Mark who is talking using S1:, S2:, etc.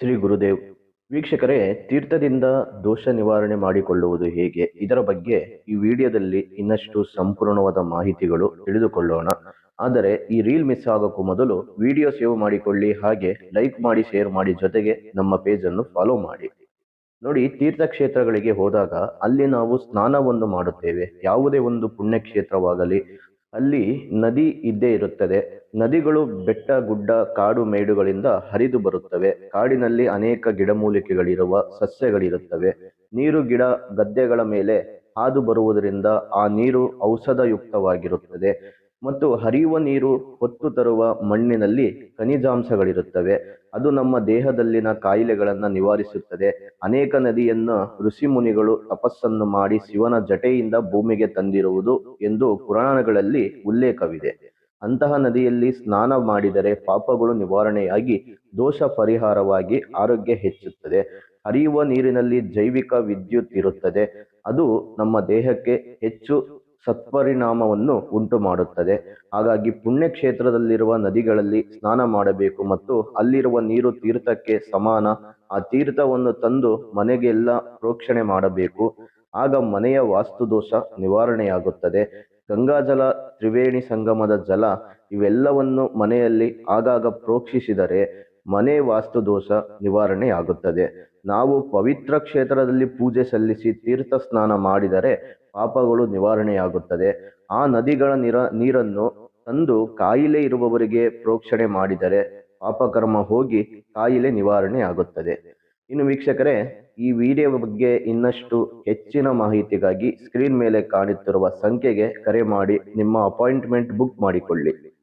S1: ಶ್ರೀ ಗುರುದೇವ್, ವೀಕ್ಷಕರೇ, ತೀರ್ಥದಿಂದ ದೋಷ ನಿವಾರಣೆ ಮಾಡಿಕೊಳ್ಳುವುದು ಹೇಗೆ? ಇದರ ಬಗ್ಗೆ ಈ ವಿಡಿಯೋದಲ್ಲಿ ಇನ್ನಷ್ಟು ಸಂಪೂರ್ಣವಾದ ಮಾಹಿತಿಗಳು ತಿಳಿದುಕೊಳ್ಳೋಣ. ಆದರೆ, ಈ ರೀಲ್ ಮಿಸ್ ಆಗೋಕ್ಕೂ ಮೊದಲು ವಿಡಿಯೋ ಸೇವ್ ಮಾಡಿಕೊಳ್ಳಿ, ಹಾಗೆ ಲೈಕ್ ಮಾಡಿ, ಶೇರ್ ಮಾಡಿ ಜೊತೆಗೆ ನಮ್ಮ ಪೇಜ್ ಅನ್ನು ಫಾಲೋ ಮಾಡಿ. ನೋಡಿ, ತೀರ್ಥಕ್ಷೇತ್ರಗಳಿಗೆ ಹೋದಾಗ ಅಲ್ಲಿ ನಾವು ಸ್ನಾನವನ್ನು ಮಾಡುತ್ತೇವೆ. ಯಾವುದೇ ಒಂದು ಪುಣ್ಯಕ್ಷೇತ್ರವಾಗಲಿ ಅಲ್ಲಿ ನದಿ ಇದ್ದೇ ಇರುತ್ತದೆ. ನದಿಗಳು ಬೆಟ್ಟ, ಗುಡ್ಡ, ಕಾಡು ಮೇಡುಗಳಿಂದ ಹರಿದು ಬರುತ್ತವೆ. ಕಾಡಿನಲ್ಲಿ ಅನೇಕ ಗಿಡಮೂಲಿಕೆಗಳಿರುವ ಸಸ್ಯಗಳಿರುತ್ತವೆ. ನೀರು, ಗಿಡ, ಗದ್ದೆಗಳ ಮೇಲೆ ಹಾದು ಬರುವುದರಿಂದ ಆ ನೀರು ಔಷಧಯುಕ್ತವಾಗಿರುತ್ತದೆ. ಮತ್ತು ಹರಿಯುವ ನೀರು ಹೊತ್ತು ತರುವ ಮಣ್ಣಿನಲ್ಲಿ ಖನಿಜಾಂಶಗಳಿರುತ್ತವೆ. ಅದು ನಮ್ಮ ದೇಹದಲ್ಲಿನ ಕಾಯಿಲೆಗಳನ್ನು ನಿವಾರಿಸುತ್ತದೆ. ಅನೇಕ ನದಿಯನ್ನು ಋಷಿಮುನಿಗಳು ತಪಸ್ಸನ್ನು ಮಾಡಿ ಶಿವನ ಜಟೆಯಿಂದ ಭೂಮಿಗೆ ತಂದಿರುವುದು ಎಂದು ಪುರಾಣಗಳಲ್ಲಿ ಉಲ್ಲೇಖವಿದೆ. ಅಂತಹ ನದಿಯಲ್ಲಿ ಸ್ನಾನ ಮಾಡಿದರೆ ಪಾಪಗಳು ನಿವಾರಣೆಯಾಗಿ ದೋಷ ಪರಿಹಾರವಾಗಿ ಆರೋಗ್ಯ ಹೆಚ್ಚುತ್ತದೆ. ಹರಿಯುವ ನೀರಿನಲ್ಲಿ ಜೈವಿಕ ವಿದ್ಯುತ್ ಇರುತ್ತದೆ. ಅದು ನಮ್ಮ ದೇಹಕ್ಕೆ ಹೆಚ್ಚು ಸತ್ಪರಿಣಾಮವನ್ನು ಉಂಟು ಮಾಡುತ್ತದೆ ಹಾಗಾಗಿ ಪುಣ್ಯಕ್ಷೇತ್ರದಲ್ಲಿರುವ ನದಿಗಳಲ್ಲಿ ಸ್ನಾನ ಮಾಡಬೇಕು ಮತ್ತು ಅಲ್ಲಿರುವ ನೀರು ತೀರ್ಥಕ್ಕೆ ಸಮಾನ. ಆ ತೀರ್ಥವನ್ನು ತಂದು ಮನೆಗೆಲ್ಲ ಪ್ರೋಕ್ಷಣೆ ಮಾಡಬೇಕು. ಆಗ ಮನೆಯ ವಾಸ್ತುದೋಷ ನಿವಾರಣೆಯಾಗುತ್ತದೆ. ಗಂಗಾಜಲ, ತ್ರಿವೇಣಿ ಸಂಗಮದ ಜಲ ಇವೆಲ್ಲವನ್ನು ಮನೆಯಲ್ಲಿ ಆಗಾಗ ಪ್ರೋಕ್ಷಿಸಿದರೆ ಮನೆ ವಾಸ್ತುದೋಷ ನಿವಾರಣೆಯಾಗುತ್ತದೆ. ನಾವು ಪವಿತ್ರ ಕ್ಷೇತ್ರದಲ್ಲಿ ಪೂಜೆ ಸಲ್ಲಿಸಿ ತೀರ್ಥ ಸ್ನಾನ ಮಾಡಿದರೆ ಪಾಪಗಳು ನಿವಾರಣೆಯಾಗುತ್ತದೆ. ಆ ನದಿಗಳ ನೀರ, ನೀರನ್ನು ತಂದು ಕಾಯಿಲೆ ಇರುವವರಿಗೆ ಪ್ರೋಕ್ಷಣೆ ಮಾಡಿದರೆ ಪಾಪಕರ್ಮ ಹೋಗಿ ಕಾಯಿಲೆ ನಿವಾರಣೆ ಆಗುತ್ತದೆ ಇನ್ನು ವೀಕ್ಷಕರೇ, ಈ ವಿಡಿಯೋ ಬಗ್ಗೆ ಇನ್ನಷ್ಟು ಹೆಚ್ಚಿನ ಮಾಹಿತಿಗಾಗಿ ಸ್ಕ್ರೀನ್ ಮೇಲೆ ಕಾಣುತ್ತಿರುವ ಸಂಖ್ಯೆಗೆ ಕರೆ ಮಾಡಿ, ನಿಮ್ಮ ಅಪಾಯಿಂಟ್ಮೆಂಟ್ ಬುಕ್ ಮಾಡಿಕೊಳ್ಳಿ.